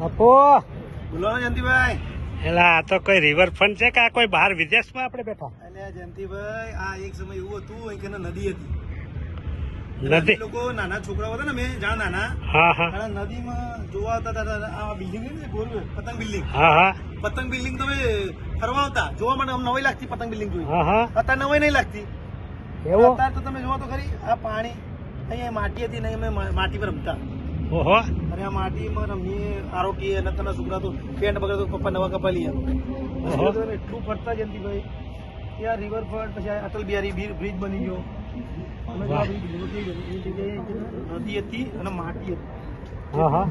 આપો બોલો જયંતિભાઈ. એલા આ તો કોઈ રિવરફ્રન્ટ છે કે આ કોઈ બહાર વિદેશમાં આપણે બેઠા? એટલે જયંતિભાઈ આ એક સમય એવું હતું અહીં નદી હતી. નદી? લોકો નાના છોકરાઓ હતા ને મેં જાણ નાના. હા હા. નદીમાં જોવા આવતા હતા આ બિલ્ડિંગ ને પતંગ બિલ્ડિંગ હા હા. પતંગ બિલ્ડિંગ તમે ફરવા આવતા જોવા માટે આમ નવાઈ લાગતી પતંગ બિલ્ડિંગ જોઈ. હા હા. અત્યારે નવાઈ નહીં લાગતી. એવો? અત્યારે તો તમે જોવા તો ખરી આ પાણી અહીંયા માટી હતી નહીં અમે માટી પર રમતા. ઓહો. અને આ માટીમાં રમીએ આરોટીએ અને તને છોકરા તો પેન્ટ બગડે તો પપ્પા નવા કપા લઈ. આવ્યો એટલું ફરતા જયંતિભાઈ ત્યાં રિવરફ્રન્ટ પછી અટલ બિહારી બ્રિજ બની ગયો. નદી હતી અને માટી હતી.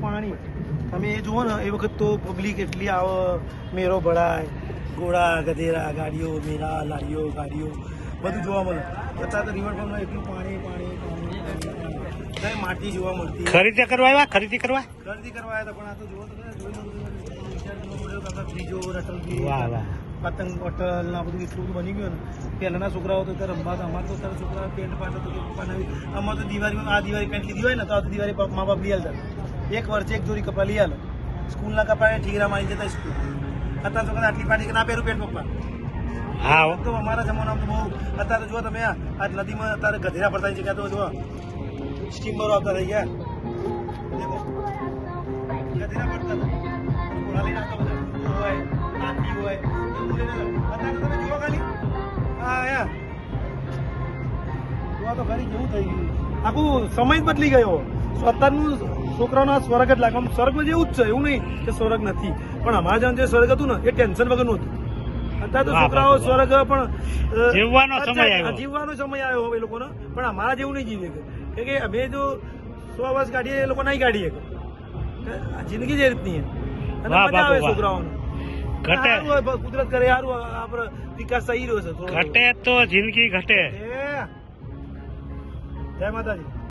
પાણી. તમે એ જુઓ ને એ વખત તો પબ્લિક એટલી આવે મેરો ભરાય ઘોડા ગધેરા ગાડીઓ મેરા લારીઓ ગાડીઓ. બધું જોવા મળે. અત્યારે તો રિવરફ્રન્ટમાં એટલું પાણી પાણી માટી જોવા મળતી ખરીદી કરવા આવ્યા? ખરીદી કરવા? ખરીદી કરવા આવ્યા પણ આ તો જોવો તો બ્રિજો વાહ પતંગ હોટલ ના બધું એટલું બધું બની ગયું ને. પહેલાંના છોકરાઓ તો ત્યારે રમવા અમારે તો ત્યારે છોકરા પેન્ટ પાટ હતું કે અમારે તો દિવાળીમાં આ દિવાળી પેન્ટ લીધી હોય ને તો આ દિવાળી મા બાપ લઈ આલતા. એક વર્ષે એક જોડી કપડા લઈ આલો. સ્કૂલના કપડા ઠીકરા મારી જતા સ્કૂલ. અત્યારે છોકરા આટલી પાટી ના પહેરું પેન્ટ પપ્પા. હા. તો અમારા જમાનામાં બહુ અત્યારે જો તમે, આ નદીમાં અત્યારે ગધેરા પડતા છે કે તો જો સ્ટીમરો આવતા થઈ ગયા ખાલી. હા, યા. જોવા તો ખરી જેવું થઈ ગયું. આખું સમય જ બદલી ગયો. અત્યારનું છોકરાનો આ સ્વર્ગ જ લાગે સ્વર્ગ જેવું જ છે, એવું નહીં કે સ્વર્ગ નથી. પણ અમારા જ્યાં જે સ્વર્ગ હતું ને, એ ટેન્શન વગરનું હતું. અત્યારે તો છોકરાઓ. સ્વર્ગ પણ જીવવાનો સમય આવ્યો. જીવવાનો સમય આવ્યો હવે એ લોકોનો. પણ અમારા જેવું નહીં જીવે કે. કે અમે જો સો વર્ષ કાઢીએ એ લોકો નહીં કાઢીએ જિંદગી જે રીતની મજા આવે છોકરાઓને. ઘટે. કુદરત કરે સારું આપણે વિકાસ થઈ રહ્યો છે ઘટે તો જિંદગી ઘટે. જય માતાજી.